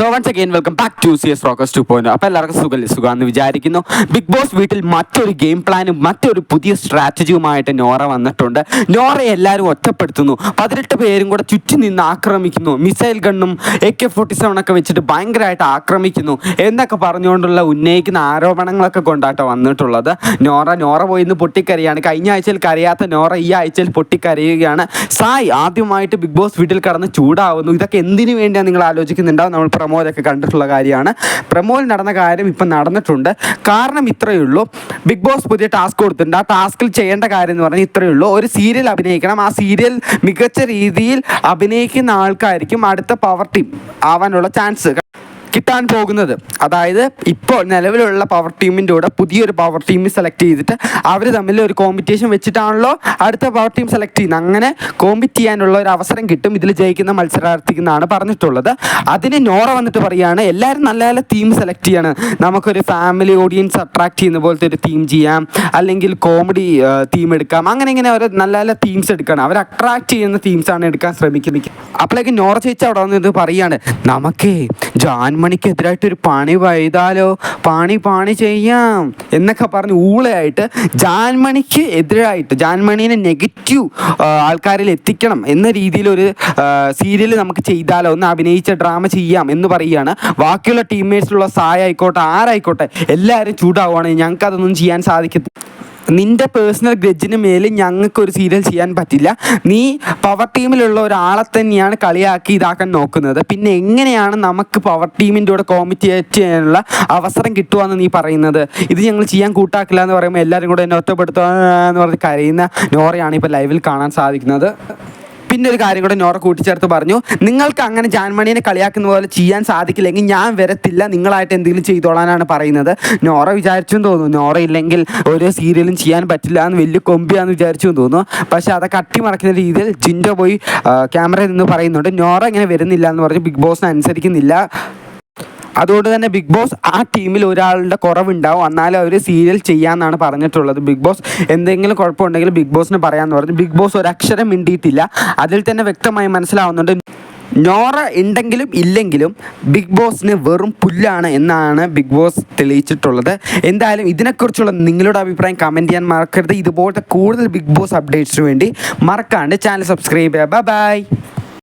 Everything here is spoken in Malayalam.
So once again welcome back to C S rocks two point അപ്പോൾ എല്ലാവർക്കും സുഖം സുഖമെന്ന് വിചാരിക്കുന്നു. ബിഗ് ബോസ് വീട്ടിൽ മറ്റൊരു ഗെയിം പ്ലാനും മറ്റൊരു പുതിയ സ്ട്രാറ്റജിയുമായിട്ട് നോറ വന്നിട്ടുണ്ട്. നോറയെ എല്ലാവരും ഒറ്റപ്പെടുത്തുന്നു. പതിനെട്ട് പേരും കൂടെ ചുറ്റി നിന്ന് ആക്രമിക്കുന്നു. മിസൈൽ ഗണ്ണും എ കെ ഫോർട്ടി സെവൻ ഒക്കെ വെച്ചിട്ട് ഭയങ്കരമായിട്ട് ആക്രമിക്കുന്നു. എന്നൊക്കെ പറഞ്ഞുകൊണ്ടുള്ള ഉന്നയിക്കുന്ന ആരോപണങ്ങളൊക്കെ കൊണ്ടാട്ടോ വന്നിട്ടുള്ളത്. നോറ നോറ പോയി ഇന്ന് പൊട്ടിക്കരയാണ്. കഴിഞ്ഞ ആഴ്ചയിൽ കരയാത്ത നോറ ഈ ആഴ്ചയിൽ പൊട്ടിക്കരയുകയാണ്. സായ് ആദ്യമായിട്ട് ബിഗ് ബോസ് വീട്ടിൽ കടന്ന് ചൂടാവുന്നു. ഇതൊക്കെ എന്തിനു വേണ്ടിയാണ് നിങ്ങൾ ആലോചിക്കുന്നുണ്ടാവും? നമ്മൾ പ്രമോദൊക്കെ കണ്ടിട്ടുള്ള കാര്യമാണ്. പ്രമോയിൽ നടന്ന കാര്യം ഇപ്പം നടന്നിട്ടുണ്ട്. കാരണം ഇത്രയേ ഉള്ളൂ. ബിഗ് ബോസ് പുതിയ ടാസ്ക് കൊടുത്തിട്ടുണ്ട്. ആ ടാസ്കിൽ ചെയ്യേണ്ട കാര്യം എന്ന് പറഞ്ഞാൽ ഇത്രയേ ഉള്ളൂ. ഒരു സീരിയൽ അഭിനയിക്കണം. ആ സീരിയൽ മികച്ച രീതിയിൽ അഭിനയിക്കുന്ന ആൾക്കായിരിക്കും അടുത്ത പവർ ടീം ആവാനുള്ള ചാൻസ്. കിട്ടാൻ പോകുന്നത്. അതായത് ഇപ്പോൾ നിലവിലുള്ള പവർ ടീമിന്റെ കൂടെ പുതിയൊരു പവർ ടീം സെലക്ട് ചെയ്തിട്ട് അവർ തമ്മിൽ ഒരു കോമ്പറ്റീഷൻ വെച്ചിട്ടാണല്ലോ അടുത്ത പവർ ടീം സെലക്ട് ചെയ്യുന്നത്. അങ്ങനെ കോമ്പറ്റ് ചെയ്യാനുള്ള ഒരു അവസരം കിട്ടും. ഇതിൽ ജയിക്കുന്ന മത്സരാർത്ഥിക്ക് എന്നാണ് പറഞ്ഞിട്ടുള്ളത്. അതിന് നോറ വന്നിട്ട് പറയുകയാണ് എല്ലാവരും നല്ല നല്ല തീം സെലക്ട് ചെയ്യണം. നമുക്കൊരു ഫാമിലി ഓഡിയൻസ് അട്രാക്ട് ചെയ്യുന്ന പോലത്തെ ഒരു തീം ചെയ്യാം. അല്ലെങ്കിൽ കോമഡി തീം എടുക്കാം. അങ്ങനെ ഇങ്ങനെ ഒരു നല്ല നല്ല തീംസ് എടുക്കണം. അവർ അട്രാക്ട് ചെയ്യുന്ന തീംസാണ് എടുക്കാൻ ശ്രമിക്കുന്നത്. അപ്പോഴേക്ക് നോറ ചേച്ചി അവിടെ വന്നിട്ട് പറയുകയാണ് നമുക്കേ ജാൻമണിക്കെതിരായിട്ട് ഒരു പണി പെയ്താലോ പണി പണി ചെയ്യാം എന്നൊക്കെ പറഞ്ഞ് ഊളയായിട്ട് ജാൻമണിക്ക് എതിരായിട്ട് ജാൻമണീനെ നെഗറ്റീവ് ആൾക്കാരിൽ എത്തിക്കണം എന്ന രീതിയിലൊരു സീരിയൽ നമുക്ക് ചെയ്താലോ? ഒന്ന് അഭിനയിച്ച ഡ്രാമ ചെയ്യാം എന്ന് പറയുകയാണ്. ബാക്കിയുള്ള ടീംമേറ്റ്സിലുള്ള സായ ആയിക്കോട്ടെ ആരായിക്കോട്ടെ എല്ലാവരും ചൂടാവുകയാണെങ്കിൽ ഞങ്ങൾക്കതൊന്നും ചെയ്യാൻ സാധിക്കത്തില്ല. നിന്റെ പേഴ്സണൽ ഗ്രജിന് മേൽ ഞങ്ങൾക്ക് ഒരു സീരിയൽ ചെയ്യാൻ പറ്റില്ല. നീ പവർ ടീമിലുള്ള ഒരാളെ തന്നെയാണ് കളിയാക്കി ഇതാക്കാൻ നോക്കുന്നത്. പിന്നെ എങ്ങനെയാണ് നമുക്ക് പവർ ടീമിന്റെ കൂടെ കോമിറ്റേറ്റ് ചെയ്യാനുള്ള അവസരം കിട്ടുകയെന്ന് നീ പറയുന്നത്? ഇത് ഞങ്ങൾ ചെയ്യാൻ കൂട്ടാക്കില്ല എന്ന് പറയുമ്പോൾ എല്ലാവരും കൂടെ എന്നെ ഒറ്റപ്പെടുത്തുക എന്ന് പറഞ്ഞ് കരയുന്ന നോറയാണ് ഇപ്പോൾ ലൈവിൽ കാണാൻ സാധിക്കുന്നത്. പിന്നെ ഒരു കാര്യം കൂടെ നോറ കൂട്ടിച്ചേർത്ത് പറഞ്ഞു. നിങ്ങൾക്ക് അങ്ങനെ ജാൻമണിനെ കളിയാക്കുന്ന പോലെ ചെയ്യാൻ സാധിക്കില്ലെങ്കിൽ ഞാൻ വരത്തില്ല. നിങ്ങളായിട്ട് എന്തെങ്കിലും ചെയ്തോളാനാണ് പറയുന്നത്. നോറ വിചാരിച്ചും തോന്നുന്നു. നോറ ഇല്ലെങ്കിൽ ഒരു സീരിയലും ചെയ്യാൻ പറ്റില്ല എന്ന് വലിയ കൊമ്പിയാന്ന് വിചാരിച്ചും തോന്നുന്നു. പക്ഷേ അതൊക്കെ അട്ടിമറക്കുന്ന രീതിയിൽ ജിൻഡോ പോയി ക്യാമറയിൽ നിന്ന് പറയുന്നുണ്ട്. നോറ ഇങ്ങനെ വരുന്നില്ല എന്ന് പറഞ്ഞ് ബിഗ് ബോസിന് അനുസരിക്കുന്നില്ല. അതുകൊണ്ട് തന്നെ ബിഗ് ബോസ് ആ ടീമിൽ ഒരാളുടെ കുറവുണ്ടാവും. എന്നാലും അവർ സീരിയൽ ചെയ്യാമെന്നാണ് പറഞ്ഞിട്ടുള്ളത്. ബിഗ് ബോസ് എന്തെങ്കിലും കുഴപ്പമുണ്ടെങ്കിൽ ബിഗ് ബോസിന് പറയാമെന്ന് പറഞ്ഞു. ബിഗ് ബോസ് ഒരക്ഷരം മിണ്ടിയിട്ടില്ല. അതിൽ തന്നെ വ്യക്തമായി മനസ്സിലാവുന്നുണ്ട്. നോറ ഉണ്ടെങ്കിലും ഇല്ലെങ്കിലും ബിഗ് ബോസിന് വെറും പുല്ലാണ് എന്നാണ് ബിഗ് ബോസ് തെളിയിച്ചിട്ടുള്ളത്. എന്തായാലും ഇതിനെക്കുറിച്ചുള്ള നിങ്ങളുടെ അഭിപ്രായം കമന്റ് ചെയ്യാൻ മറക്കരുത്. ഇതുപോലത്തെ കൂടുതൽ ബിഗ് ബോസ് അപ്ഡേറ്റ്സിന് വേണ്ടി മറക്കാണ്ട് ചാനൽ സബ്സ്ക്രൈബ് ചെയ്യുക. ബൈ